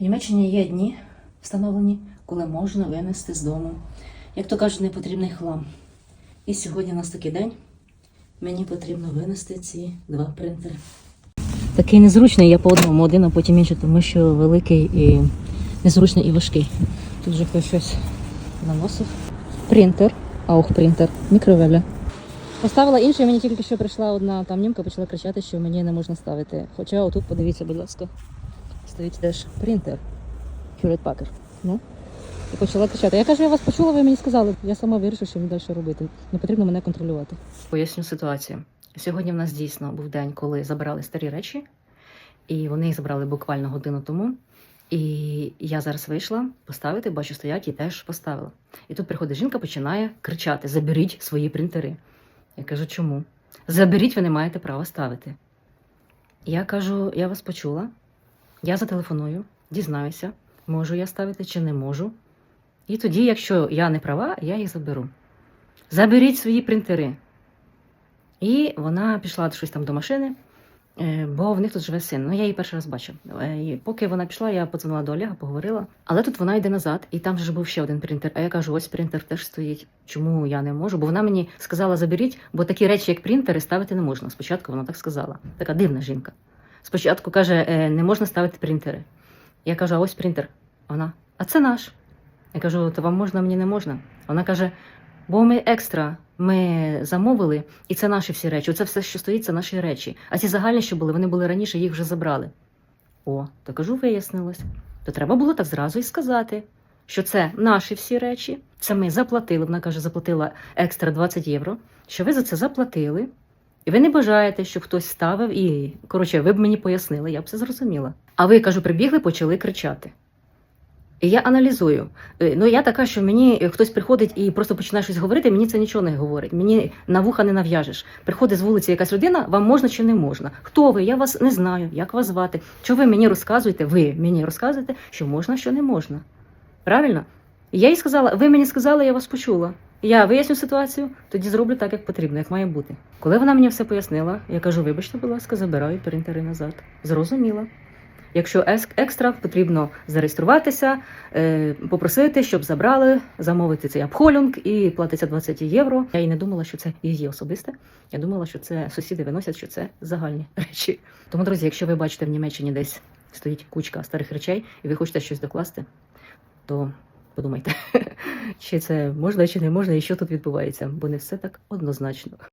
В Німеччині є дні встановлені, коли можна винести з дому, як то кажуть, непотрібний хлам. І сьогодні у нас такий день. Мені потрібно винести ці два принтери. Такий незручний, я по одному, один, а потім інший, тому що великий і незручний і важкий. Тут вже хтось щось наносив. Принтер, аух принтер, мікровеля. Поставила інший, мені тільки що прийшла одна там німка, почала кричати, що мені не можна ставити. Хоча отут, подивіться, будь ласка, стоїть теж принтер. Hewlett Packard. Ну, і почала кричати. Я кажу, я вас почула, ви мені сказали. Я сама вирішу, що мені далі робити. Не потрібно мене контролювати. Поясню ситуацію. Сьогодні в нас дійсно був день, коли забрали старі речі, і вони їх забрали буквально годину тому. І я зараз вийшла поставити, бачу, стоять і теж поставила. І тут приходить жінка, починає кричати: Заберіть свої принтери. Я кажу, чому? Заберіть, ви не маєте права ставити. Я кажу, я вас почула, я зателефоную, дізнаюся, можу я ставити чи не можу. І тоді, якщо я не права, я їх заберу. Заберіть свої принтери. І вона пішла щось там до машини, е, бо в них тут живе син. Ну, я її перший раз бачив. Е, І поки вона пішла, я подзвонила до Олега, поговорила. Але тут вона йде назад, і там вже був ще один принтер. А я кажу, ось принтер теж стоїть. Чому я не можу? Бо вона мені сказала, заберіть, бо такі речі, як принтери, ставити не можна. Спочатку вона так сказала. Така дивна жінка. Спочатку каже, «Е, не можна ставити принтери. Я кажу, а ось принтер. Вона, а це наш. Я кажу, то вам можна, мені не можна. Вона каже, бо ми екстра, ми замовили, і це наші всі речі. Оце все, що стоїть, це наші речі. А ці загальні, що були, вони були раніше, їх вже забрали. О, то кажу, вияснилось. То треба було так зразу і сказати, що це наші всі речі, це ми заплатили. Вона каже, заплатила екстра 20 євро, що ви за це заплатили. Ви не бажаєте, щоб хтось ставив, і коротше, ви б мені пояснили, я б все зрозуміла. А ви кажу, прибігли, почали кричати. І я аналізую. Е, Ну, я така, що мені е, хтось приходить і просто починає щось говорити, мені це нічого не говорить. Мені на вуха не нав'яжеш. Приходить з вулиці якась людина, вам можна чи не можна. Хто ви? Я вас не знаю, як вас звати. Що ви мені розказуєте? Ви мені розказуєте, що можна, що не можна. Правильно? Я їй сказала, ви мені сказали, я вас почула. Я виясню ситуацію, тоді зроблю так, як потрібно, як має бути. Коли вона мені все пояснила, я кажу: вибачте, будь ласка, забираю принтери назад. Зрозуміла. Якщо екстра, потрібно зареєструватися, е, попросити, щоб забрали, замовити цей апхолінг і платиться 20 євро. Я і не думала, що це її особисте. Я думала, що це сусіди виносять, що це загальні речі. Тому, друзі, якщо ви бачите в Німеччині десь стоїть кучка старих речей, і ви хочете щось докласти, то подумайте, чи це можна, чи не можна, і що тут відбувається, бо не все так однозначно.